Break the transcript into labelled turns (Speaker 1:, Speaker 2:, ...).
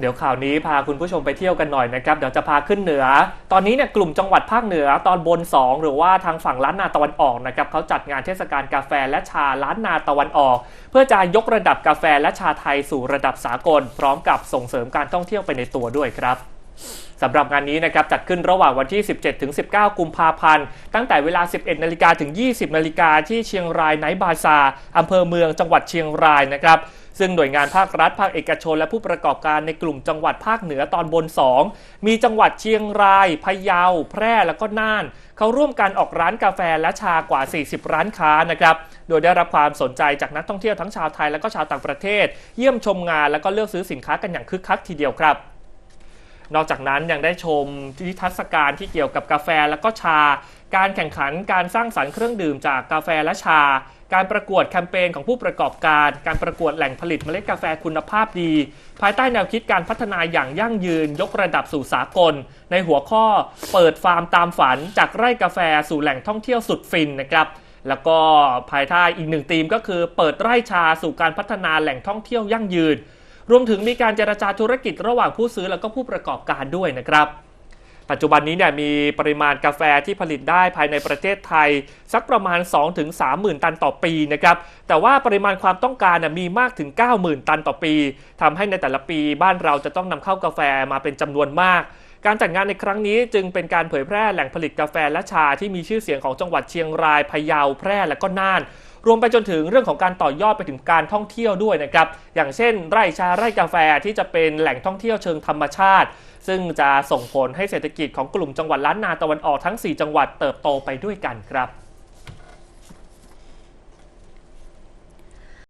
Speaker 1: เดี๋ยวข่าวนี้พาคุณผู้ชมไปเที่ยวกันหน่อยนะครับ เดี๋ยวจะพาขึ้นเหนือ ตอนนี้เนี่ยกลุ่มจังหวัดภาคเหนือตอนบน 2 หรือว่าทางฝั่งล้านนาตะวันออกนะครับเขาจัดงานเทศกาลกาแฟและชาล้านนาตะวันออก เพื่อจะยกระดับกาแฟและชาไทยสู่ระดับสากล พร้อมกับส่งเสริมการท่องเที่ยวไปในตัวด้วยครับ สำหรับงานนี้นะครับจัดขึ้นระหว่างวันที่ 17 ถึง 19 กุมภาพันธ์ ตั้งแต่เวลา 11 นาฬิกาถึง 20 นาฬิกาที่เชียงรายไนท์บาซาอำเภอเมืองจังหวัดเชียงรายนะครับซึ่งหน่วยงานภาครัฐ ภาคเอกชน และผู้ประกอบการในกลุ่มจังหวัดภาคเหนือตอนบน 2 มีจังหวัดเชียงราย พะเยา แพร่ แล้วก็น่าน เขาร่วมกันออกร้านกาแฟและชากว่า 40 ร้านค้านะครับ โดยได้รับความสนใจจากนักท่องเที่ยวทั้งชาวไทยและก็ชาวต่างประเทศ เยี่ยมชมงานแล้วก็เลือกซื้อสินค้ากันอย่างคึกคักทีเดียวครับ นอกจากนั้นยังได้ชมนิทรรศการที่เกี่ยวกับกาแฟและก็ชา การแข่งขันการสร้างสรรค์เครื่องดื่มจากกาแฟและชา การประกวดแคมเปญของผู้ประกอบการ การประกวดแหล่งผลิตเมล็ดกาแฟคุณภาพดี ภายใต้แนวคิดการพัฒนาอย่างยั่งยืน ยกระดับสู่สากล ในหัวข้อเปิดฟาร์มตามฝันจากไร่กาแฟสู่แหล่งท่องเที่ยวสุดฟินนะครับแล้วก็ภายใต้อีกหนึ่งธีมก็คือเปิดไร่ชาสู่การพัฒนาแหล่งท่องเที่ยวยั่งยืน รวมถึงมีการเจรจาธุรกิจระหว่างผู้ซื้อแล้วก็ผู้ประกอบการด้วยนะครับปัจจุบันนี้เนี่ยมีปริมาณกาแฟที่ผลิตได้ภายในประเทศไทย สักประมาณ 2-3หมื่นตันต่อปีนะครับแต่ว่าปริมาณความต้องการน่ะมีมากถึง 90,000 ตันต่อปีทำให้ในแต่ละปีบ้านเราจะต้องนำเข้ากาแฟมาเป็นจำนวนมาก การจัดงานในครั้งนี้จึงเป็นการเผยแพร่แหล่งผลิตกาแฟและชาที่มีชื่อเสียงของจังหวัดเชียงรายพะเยาแพร่และก็น่าน รวมไปจนถึงเรื่องของการต่อยอดไปถึงการท่องเที่ยวด้วยนะครับ อย่างเช่น ไร่ชาไร่กาแฟที่จะเป็นแหล่งท่องเที่ยวเชิงธรรมชาติ ซึ่งจะส่งผลให้เศรษฐกิจของกลุ่มจังหวัดล้านนาตะวันออกทั้ง 4 จังหวัดเติบโตไปด้วยกันครับ